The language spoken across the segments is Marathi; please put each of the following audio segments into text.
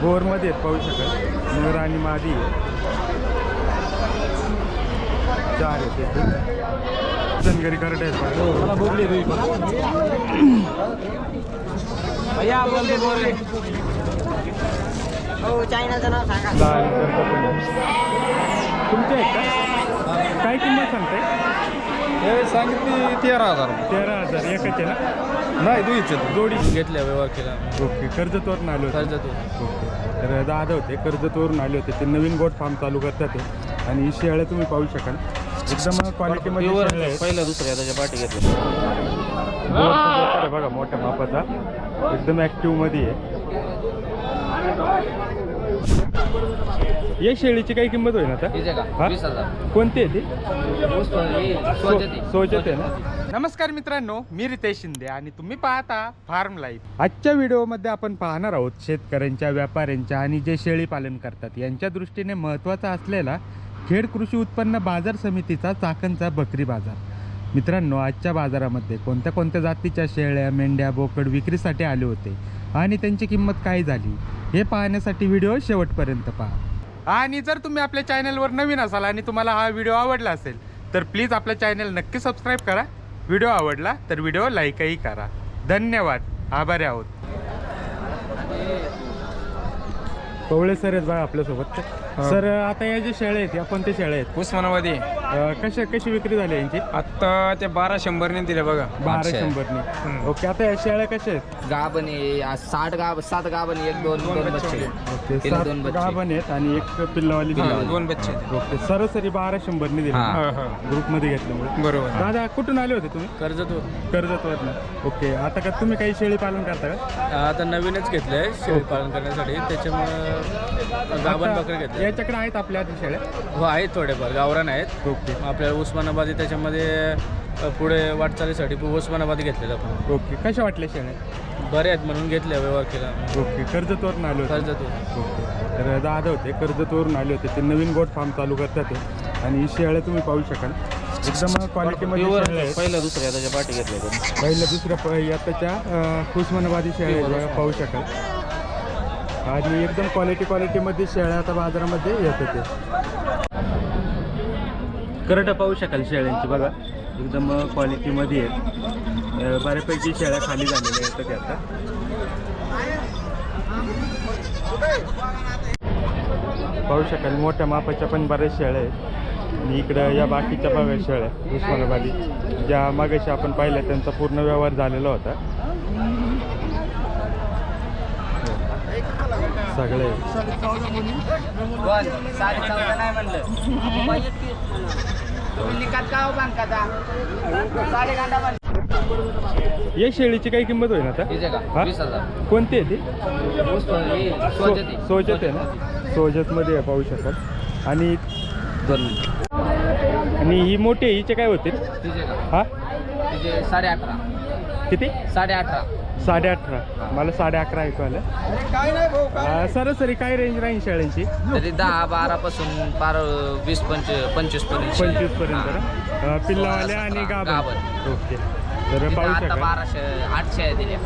बोरमध्ये आहेत, पाहू शकाल नर आणि मादी. चार रहे हो चॅनलचं नाव सांगा. लाल करड पण आहे. तुमचे आहेत का? काय किंमत सांगताय? हे सांगितली तेरा हजार. तेरा हजार. एकच आहे ना? नाही दुईचे जोडी घेतल्या व्यवहार केला ओके कर्जतवरून आलो होते. कर्जातून ओके. तर दादा होते कर्जतवरून आले होते. ते नवीन गोट फार्म चालू करतात ते. आणि शेळ्या तुम्ही पाहू शकाल. एकदम क्वालिटीमध्ये शेळ्या आहेत. पहिल्या दुसऱ्या त्याच्या पाठी घेतल्या. आहे बघा मोठ्या मापाचा एकदम ऍक्टिव्हमध्ये आहे. या शेळीची काही किंमत होईल आता? हा? कोणती आहे ती. सोचत आहे ना? नमस्कार मित्रांनो मी रितेश शिंदे आणि तुम्ही पाहता फार्म लाईफ. आजच्या व्हिडिओमध्ये आपण पाहणार आहोत शेतकऱ्यांच्या व्यापाऱ्यांच्या आणि जे शेळी पालन करतात यांच्या दृष्टीने महत्त्वाचा असलेला खेड कृषी उत्पन्न बाजार समितीचा चाकणचा बकरी बाजार. मित्रांनो आजच्या बाजारामध्ये कोणत्या कोणत्या जातीच्या शेळ्या मेंढ्या बोकड विक्रीसाठी आले होते? आणि त्यांची किंमत काय झाली? हे पाहण्यासाठी व्हिडिओ शेवटपर्यंत पहा. आणि जर तुम्ही आपल्या चॅनलवर नवीन असाल आणि तुम्हाला हा व्हिडिओ आवडला असेल तर प्लीज आपल्या चॅनल नक्की सबस्क्राईब करा. व्हिडिओ आवडला तर व्हिडिओ लाईकही करा. धन्यवाद. आभारी आहोत. कवळे सर आहेत बघा आपल्यासोबत. सर आता या जे शेळ्या आहेत या कोणत्या शेळ्या आहेत? उस्मानाबादी. अं, कशा कशी विक्री झाली यांची? आता ते बारा शंभरने दिले बघा. बारा शंभरनी. ओके आता या शेळ्या कशा आहेत? गाभण साठ गाभ सात गाभण एक दोन दोन बच्चे ओके तिला सात दोन बच्चे. गाभण आहेत आणि एक पिल्लावाली हा, दिली दोन बच्चे ओके सरासरी बारा शंभरनी दिली. हा. हा, हा. ग्रुपमध्ये घेतल्यामुळे. बरोबर. दादा कुठून आले होते तुम्ही? कर्जत कर्जतवरनं. ओके आता का तुम्ही काही शेळी पालन करता का? आता नवीनच घेतलंय शेळी पालन करण्यासाठी. त्याच्यामुळं आता बकरे घेतले. याच्याकडे आहेत आपल्या आधी शेळ्या हो आहेत थोडेफार. गावरान आहेत. ओके. आपल्याला उस्मानाबादी त्याच्यामध्ये अ, पुढे वाटचालीसाठी उस्मानाबादी घेतलेलं आपण. ओके. कशा वाटल्या शेळ्या बरे आहेत म्हणून घेतले व्यवहार केला ओके. कर्जतवरून आले होते. कर्जतून ओके. तर दादा होते कर्जतवरून आले होते. ते नवीन गोट फार्म चालू करतात ते. आणि ही शेळ्या तुम्ही पाहू शकाल. एकदम क्वालिटीमध्ये शेळ्या आहेत. पहिल्या दुसऱ्या त्याच्या पाठी घेतल्या पहिल्या दुसऱ्या प याच्याच्या उस्मानाबादी शेळ्या पाहू शकाल. आणि एकदम क्वालिटी क्वालिटीमध्ये शेळ्या आता बाजारामध्ये येत होते करटं पाहू शकाल शेळ्यांची बघा. एकदम क्वालिटीमध्ये आहेत. बऱ्यापैकी शेळ्या खाली झालेल्या आहेत त्या आता. पाहू शकाल मोठ्या मापाच्या पण बऱ्याच शेळ्या आहेत. आणि इकडं या बाकीच्या बघा शेळ्या उस्मानाबादी. ज्या मागाशी आपण पाहिल्या त्यांचा पूर्ण व्यवहार झालेला होता सगळे साडे चौदा नाही म्हणलं निकात का बांधकाचा साडे गांडा बांध या शेळीची काही किंमत होईल आता? कोणती आहे ती? सोजत आहे. ना? सोजतमध्ये आहे पाहू शकाल आणि दोन आणि ही मोठी आहे हिचे काय होते हा साडे अठरा. किती? साडे अठरा. साडे अठरा. मला साडे अकरा ऐकू आलं. सरासरी काय रेंज राहील शेळ्यांची तरी दहा बारा पासून पार वीस पंच पंचवीसपर्यंत पंचवीसपर्यंत पिल्लावाल्या आणि गाभण. गाभण. ओके. तर पाहू आता बाराशे आठशे दिले.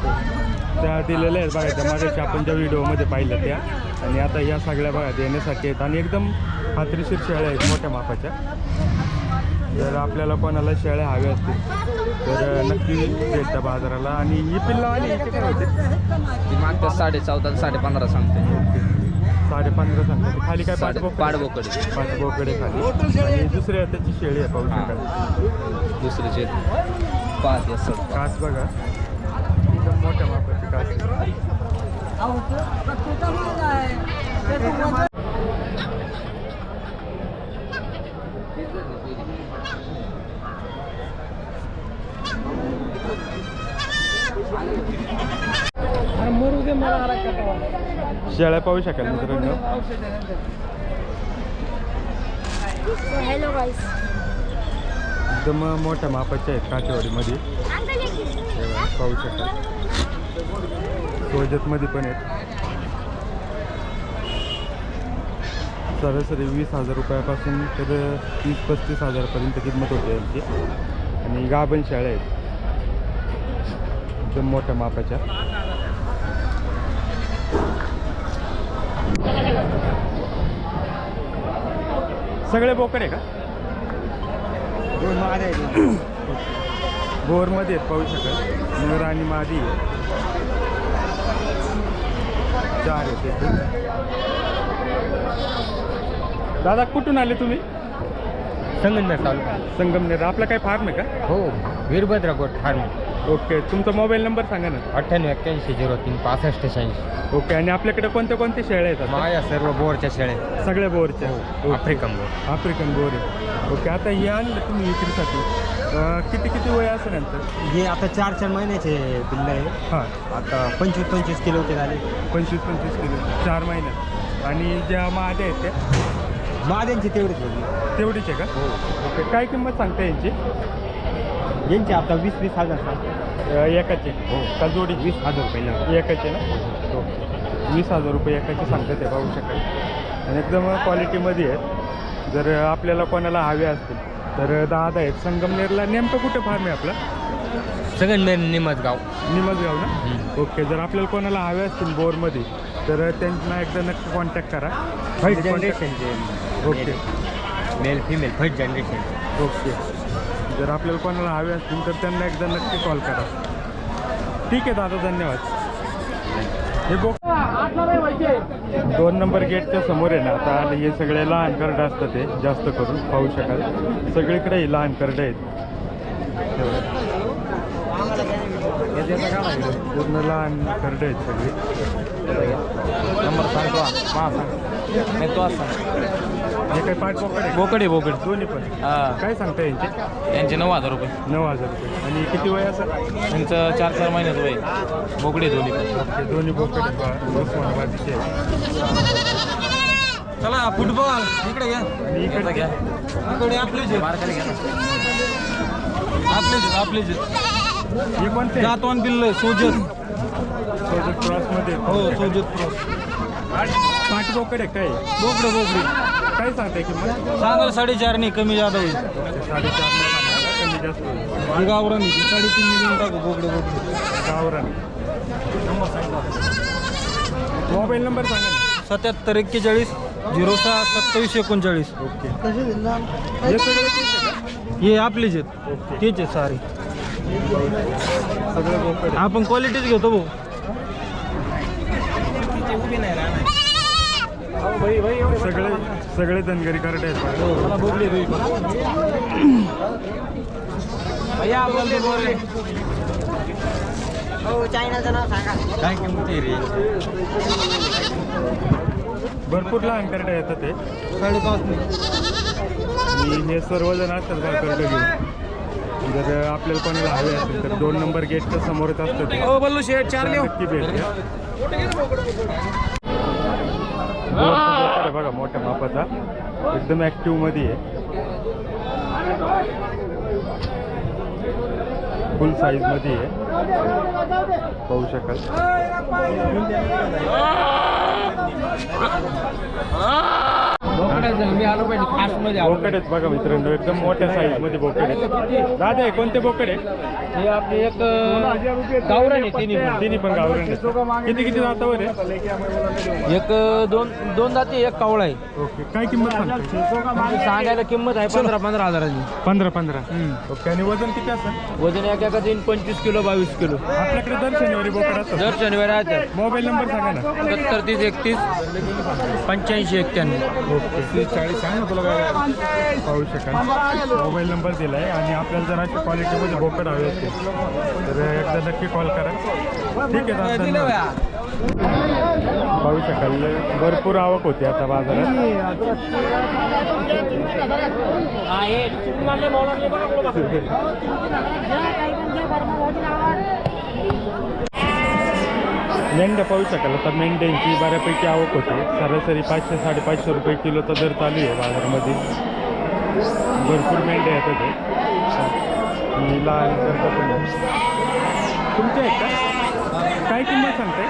त्या दिलेल्या आहेत बघा त्या मागाशी आपण ज्या व्हिडिओमध्ये पाहिल्या त्या. आणि आता या सगळ्या बघा देण्यासाठी आहेत. आणि एकदम खात्रीशीर शेळ्या आहेत मोठ्या मापाच्या. जर आपल्याला कोणाला शेळ्या हव्या असतील? तर नक्की भेट त्या बाजाराला आणि ही पिल्ला आली हिचे काय होते? ती मागतात साडे चौदा साडे पंधरा सांगते. साडे पंधरा सांगतो. खाली काय साडे पाठबोकड? पाठबोकडे. खाली. आणि दुसऱ्या त्याची शेळी आहे पाहू शकाल दुसरीचे पाच असं काच बघा. एकदम मोठ्या मापाची काच आहे. शेळ्या पाहू शकाल मित्रांनो. एकदम मोठ्या मापाच्या आहेत काठेवाडीमध्ये पाहू शकाल. सोजतमध्ये पण आहेत. सरासरी वीस हजार रुपयापासून तर तीस पस्तीस हजारपर्यंत किंमत होते यांची. आणि गाभण शेळ्या आहेत. एकदम मोठ्या मापाच्या. सगळे बोकड आहे का? दोन मागे आहेत. बोरमध्ये आहेत पाहू शकाल नर आणि मादी आहे. चार आहेत इथे. दादा कुठून आले तुम्ही? संगमनेर तालुका. संगमनेर. आपला काय फार्म आहे का? हो वीरभद्र गोट फार्म ओके तुमचा मोबाईल नंबर सांगा ना. अठ्ठ्याण्णव एक्क्याऐंशी झिरो तीन पासष्ट शहाऐंशी. ओके आणि आपल्याकडे कोणत्या कोणत्या शेळ्या आहेत? माझ्या सर्व बोरच्या शेळ्या सगळ्या बोरच्या. Okay. African Boer. African Boer आहे ओके आता हे आणलं तुम्ही विक्रीसाठी. अं, किती किती वय असेल नंतर हे आता चार चार महिन्याचे बिल्ल आहे. हां. आता पंचवीस पंचवीस किलोचे झाले. पंचवीस पंचवीस किलो चार महिन्यात आणि ज्या माझ्या आहेत त्या? महाद्यांची तेवढीच होती. तेवढीच आहे का? हो. ओके काय किंमत सांगता यांची? यांची आता वीस वीस हजार सांग एकाचे. हो. का जोडी? वीस हजार रुपये एकाचे ना? ओके वीस हजार रुपये एकाचे सांगतात ते पाहू शकाल. आणि एकदम क्वालिटीमध्ये आहेत. जर आपल्याला कोणाला हवे असतील तर दादा आहेत. संगमनेरला नेमकं कुठं फार्म आहे आपला? संगमनेर निमजगाव निमजगाव ना? ओके जर आपल्याला कोणाला हवे असतील बोरमध्ये तर त्यांना एकदा नक्की कॉन्टॅक्ट करा. First जनरेशनचे okay. Male female first generation okay. जर आपल्याला कोणाला हवे असतील तर त्यांना एकदा नक्की कॉल करा. ठीक आहे दादा धन्यवाद. हे बो दोन नंबर गेटच्या समोर आहे ना आता हे सगळे लहान करडं असतात ते जास्त करून पाहू शकाल. सगळीकडे लहान करडं आहेत. पूर्ण लहान करडं आहेत सगळे. नंबर सांगतो मा सांग. तो सांग हे काही पाच बोकड आहे? बोकड आहे बोकड. दोन्ही पण. हा. काय सांगता यांचे? यांचे नऊ हजार रुपये. नऊ हजार रुपये. आणि किती वय असं? यांचं चार चार महिन्यात वय बोकडे दोन्ही पण. ओके दोन्ही बोकड बा- उस्मानाबादचे आहेत. चला फुटबॉल. इकडे घ्या. आणि इकडे? घ्या. इकडे आपलेच आहे बारकाले घ्या आपलेच आहेत, आपलेच आहेत. हे कोणते? जातवान बिल्ल सोजत. सोजत क्रॉसमध्ये. हो सोजत क्रॉस. पाच बोकड आहे काय? बोकडे बोकडे. काय सांगताय किंमत? सांगाल साडेचार नाही कमी जादा होईल साडेचार कमी जास्त होईल. ही गावरान आहे, ती साडेतीन मिलियन टाकू बोकडे बोकडे. गावरान. मोबाईल नंबर सांगा ना. सत्याहत्तर एक्केचाळीस झिरो सहा सत्तावीस एकोणचाळीस. ओके. हे सगळे तेच आहे का? हे आपलेच आहेत. तेच आहेत सारे. सगळे बोकड आहे. आपण क्वालिटीच घेतो भाऊ. सगळे सगळे धनगरी करडे आहेत. बोकडे काय किंमत रे? भरपूर लहान करडे येतात ते. साडेपाच हे सर्वजण असतात बघा करडे घेऊन? जर आपल्याला कोणाला हवे असेल तर दोन नंबर गेटच्या समोरच असतं ते. हो नक्की भेट द्या. मोठा आहे बघा मोठ्या मापाचा एकदम ऍक्टिव्हमध्ये आहे. फुल साईजमध्ये आहे. पाहू शकाल. बोकड आहेत बघा मित्रांनो एकदम मोठ्या साईजमध्ये बोकड आहेत. दादा हे कोणते बोकड आहे हे आपले एक गावरान आहे तिन्ही पण. तिन्ही पण गावरण आहेत. किती किती दातावर आहे एक दोन दोन जाती एक कावळा आहे. ओके काय किंमत सांगायला किंमत आहे पंधरा पंधरा हजाराची. पंधरा पंधरा. ओके आणि वजन किती असेल? वजन एक एका तीन पंचवीस किलो बावीस किलो. आपल्याकडे दर शनिवारी बोकड असतात दर शनिवारी आहेत मोबाईल नंबर सांगा ना. सत्तर तीस एकतीस पंच्याऐंशी एक्क्याण्णव. ओके. तीस चाळीस सांग ना तुला काय पाहू शकाल? मोबाईल नंबर दिला आहे आणि आपल्याला जर अशा क्वालिटीमध्ये बोकड हवे असतील तर एकदा नक्की कॉल करा. ठीक आहे दादा, धन्यवाद. पाहू शकाल. भरपूर आवक होती आता बाजारात. मेंढ्या पाहू शकाल. आता मेंढ्यांची बऱ्यापैकी आवक होते. सरासरी पाचशे साडेपाचशे रुपये किलोचा दर चालू आहे बाजारामध्ये. भरपूर मेंढ्या येतात ते आणि लहान करता पण आहे. तुमचे आहेत का? काय किंमत सांगताय?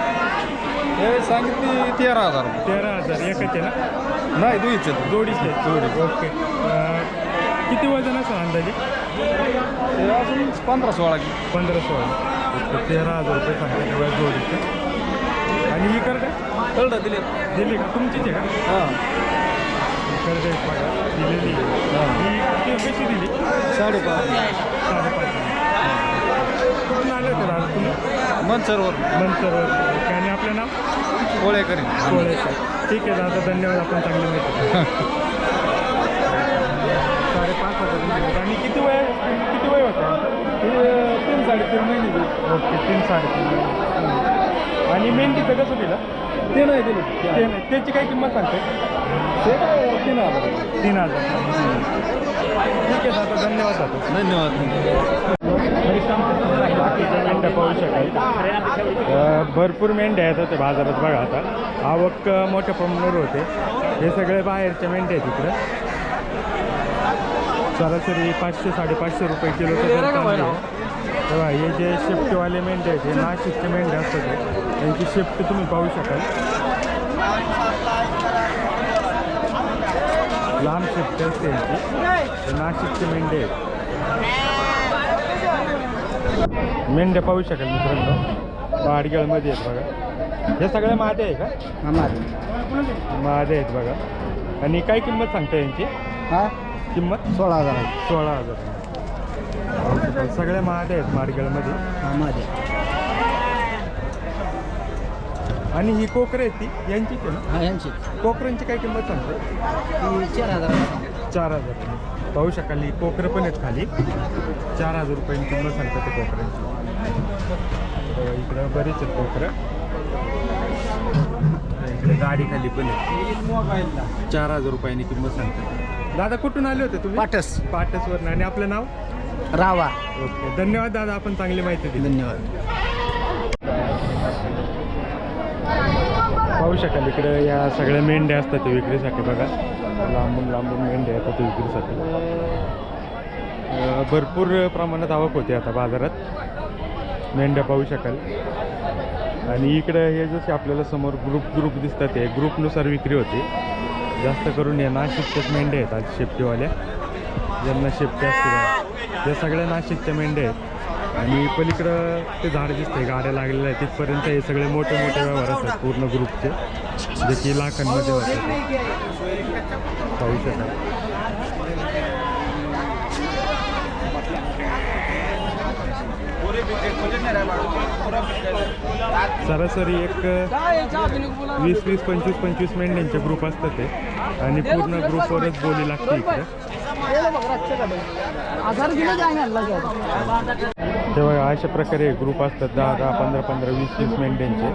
हे सांगितली तेरा हजार तेरा हजार. एकाचे ना? नाही दुईचे जोडीचे जोडी. ओके. किती वजन असेल अंदाजे? अजून पंधरा सोळा पंधरा सोळा. ओके तेरा हजार रुपये सांगता तेव्हा जोडीचे. आणि ही कर काय? कळलं दिले दिली का? तुमचीच आहे का? हां. बघा दिलेली. आहे. ही किती- कशी दिली? साडेपाच. साडेपाच. कुठून आले होते दादा तुम्ही? मनसरवर. मंचरवर आणि आपलं नाव? गोळे करीन कोळेकर. ठीक आहे दादा धन्यवाद. आपण चांगली माहिती दिली. साडेपाच हजार दिले. आणि किती वय किती वय होतं? तीन साडेतीन महिने. ओके तीन साडेतीन महिने. आणि मेहंदीचं कसं दिलं? ते नाही दिले. ते नाही. त्याची काय किंमत सांगते? ते काय तीन हजार. तीन हजार. ठीक आहे दादा. धन्यवाद दादा. धन्यवाद. बाकीच्या मेंढ्या पाहू शकाल. अ, भरपूर मेंढ्या आहेत होते बाजारात बघा आता. आवक मोठ्या प्रमाणावर होते. हे सगळे बाहेरच्या मेंढ्या आहेत इकडं. सरासरी पाचशे साडेपाचशे रुपये आहे. तेव्हा हे जे शिफ्टवाले मेंढे आहेत हे नाशिकचे मेंढे असतात. त्यांची शिफ्ट तुम्ही पाहू शकाल. लांब शिफ्ट असते यांची नाशिकचे मेंढे आहेत. मेंढ्या पाहू शकाल मित्रांनो. बाडगळमध्ये आहेत बघा. हे सगळे मादे आहे का? मादे आहेत बघा. आणि काय किंमत सांगता यांची? हा? किंमत? सोळा हजार. सोळा हजार. सगळे मादे आहेत माडगळमध्ये. माझे आणि ही कोकरं आहेत ती यांचीच आहे ना? हा यांची. कोकरांची काय किंमत सांगते चार हजार चार हजार पाहू शकाल ही कोकरं पण आहेत खाली. चार हजार रुपयांची किंमत सांगतात ते कोकरांची. बघा, इकडं बरीच आहेत कोकरं. इकडे गाडी खाली पण आहे चार हजार रुपयांनी किंमत सांगतात. दादा कुठून आले होते तुम्ही? पाटस. पाटसवरून. आणि आपलं नाव? रावा. ओके धन्यवाद दादा आपण चांगली माहिती दिली. धन्यवाद. पाहू शकाल इकडे या सगळ्या मेंढ्या असतात ते विक्रीसाठी बघा. लांबून लांबून मेंढ्या येतात ते विक्रीसाठी. अं, भरपूर प्रमाणात आवक होते आता बाजारात. मेंढ्या पाहू शकाल. आणि इकडे हे जसे आपल्याला समोर ग्रुप ग्रुप दिसतात ते ग्रुपनुसार विक्री होते. जास्त करून या नाशिकच्याच मेंढ्या आहेत आज शेपटीवाल्या. ज्यांना शेपट्या असतील या सगळ्या नाशिकच्या मेंढ्या आहेत. आणि पलीकडं ते झाड दिसते गाड्या लागलेल्या आहेत. तिथपर्यंत हे सगळे मोठे मोठे व्यवहार असतात पूर्ण ग्रुपचे. जे की लाखांमध्ये होतात पाहू शकाल सरासरी एक वीस वीस पंचवीस पंचवीस मेंढ्यांचे ग्रुप असतात ते. आणि पूर्ण ग्रुपवरच बोली लागते इकडे. तेव्हा अशा प्रकारे ग्रुप असतात दहा दहा पंधरा पंधरा वीस वीस मेंढ्यांचे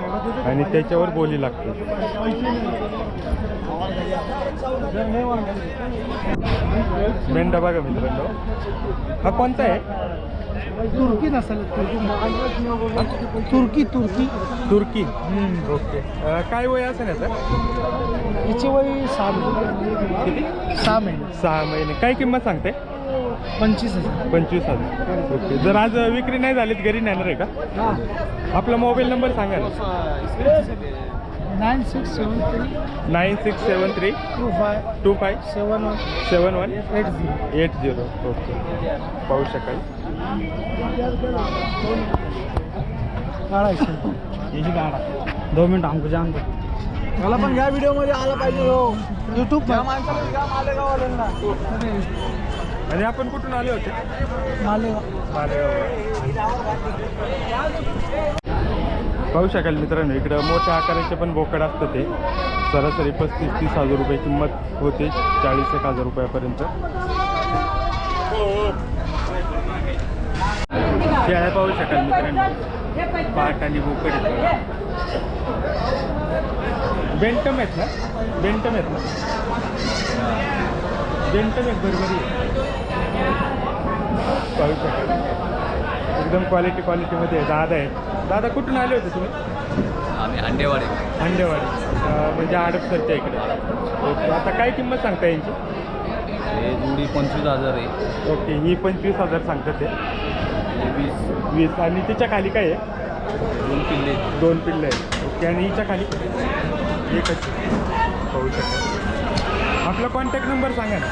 आणि त्याच्यावर बोली लागते. मेंढा बघा मित्रांनो? हा कोणता आहे? तुर्की नसेल तुर्की तुर्की तुर्की. ओके. काय वय असेल याचं? हिची वय सहा महिने. किती? सहा महिने. सहा महिने. काय किंमत सांगते? पंचवीस हजार. पंचवीस हजार. ओके. जर आज विक्री नाही झाली तर घरी नेणार आहे का? आपला मोबाईल नंबर सांगा ना. Nine six seven three nine six seven three two five two five seven one seven one eight zero. Eight zero. Okay. पाहू शकाल? काढायचं. यही काढा. दोन मिनिट आमको जान दो मला पण या व्हिडिओमध्ये आला पाहिजे हो. युट्यूब आणि आपण कुठून आले होते? मालेगाव. पाहू शकाल मित्रांनो इकडं मोठ्या आकाराचे पण बोकड असतं ते. सरासरी पस्तीस तीस हजार रुपये किंमत होते चाळीस एक हजार रुपयापर्यंत. शेळ्या पाहू शकाल मित्रांनो पाट आणि बोकड. बेंटम आहेत ना? बेंटम आहेत ना? बेंटम आहेत बरोबर पाहू शकाल. एकदम क्वालिटी क्वालिटीमध्ये आहे दादा आहे दादा कुठून आले होते तुम्ही? आम्ही अंडेवाडी अंडेवाडी अं, म्हणजे हडपसरच्या इकडे. ओके आता काय किंमत सांगता यांची? हे जुडी पंचवीस हजार आहे. ओके ही पंचवीस हजार सांगतात ते. हे वीस. वीस. आणि तिच्या खाली काय आहे? दोन किल्ले दोन पिल्ले आहेत. ओके आणि हिच्या खाली? एकच. पाहू शकाल आपला कॉन्टॅक्ट नंबर सांगा ना.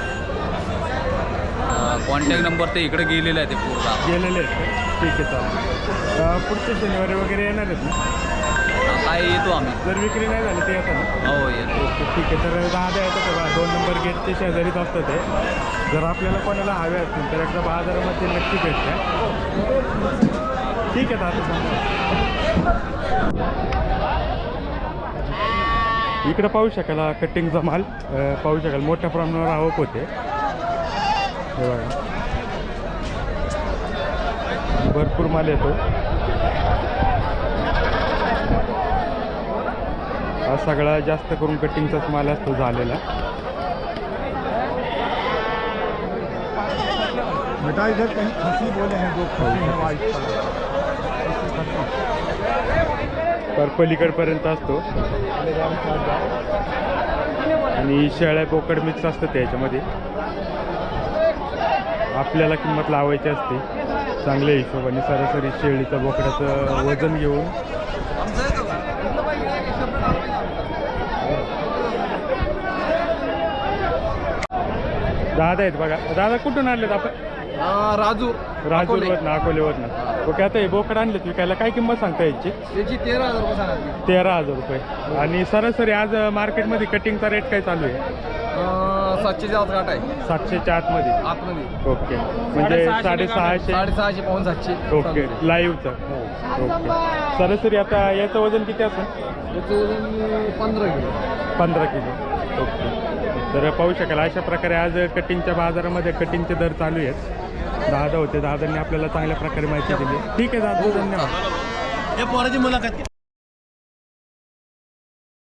कॉन्टॅक्ट नंबर ते इकडे गेलेले आहे ते पूर्ण. गेलेले आहेत? ठीक आहे चालेल. पुढच्या शनिवारी वगैरे येणार आहेत ना? काय येतो आम्ही. जर विक्री नाही झाली ते येतात ना हो येतो. ओके ठीक आहे. तर येतात ते बघा दोन नंबर गेटचे शेजारीच असतं ते जर आपल्याला कोणाला हवे असतील तर एकदा बाजारामध्ये नक्की भेटते ठीक आहे दादा इकडं पाहू शकाल कटिंगचा माल. पाहू शकाल. मोठ्या प्रमाणावर आवक होते. हे बघा. भरपूर माल येतो. हा सगळा जास्त करून कटिंगचाच माल असतो झालेला. बेटा इधर कहीं खसी बोले हैं जो खसी है वाइट तर पलीकडपर्यंत असतो. आणि शेळ्या बोकड मिक्स असतं त्याच्यामध्ये. आपल्याला किंमत लावायची असते. चांगल्या हिशोबाने सरासरी शेळीचं बोकडाचं वजन घेऊन. दादा आहेत बघा. दादा कुठून आणलेत आपण? राजू. राजूरवर ना अकोलेवर ना ओके आता हे बोकड आणलेत विकायला. काय किंमत सांगता याची? त्याची तेरा हजार रुपये सांगा. तेरा हजार रुपये. आणि सरासरी आज मार्केटमध्ये कटिंगचा रेट काय चालू आहे? सातशेच्या आत गाठ आहे. सातशेच्या आतमध्ये? आतमध्ये. ओके. म्हणजे साडेसहाशे साडेसहाशे? पाऊन सातशे. ओके. लाईव्हचं ओके. सरासरी आता याचं वजन किती असेल? त्याचं वजन पंधरा किलो. पंधरा किलो. ओके. तर पाहू शकाल अशा प्रकारे आज कटिंगच्या बाजारामध्ये कटिंगचे दर चालू आहेत. दादा होते दादांनी आपल्याला चांगल्या प्रकारे माहिती दिली. ठीक आहे दादा धन्यवाद. ये पोराची मुलाखत.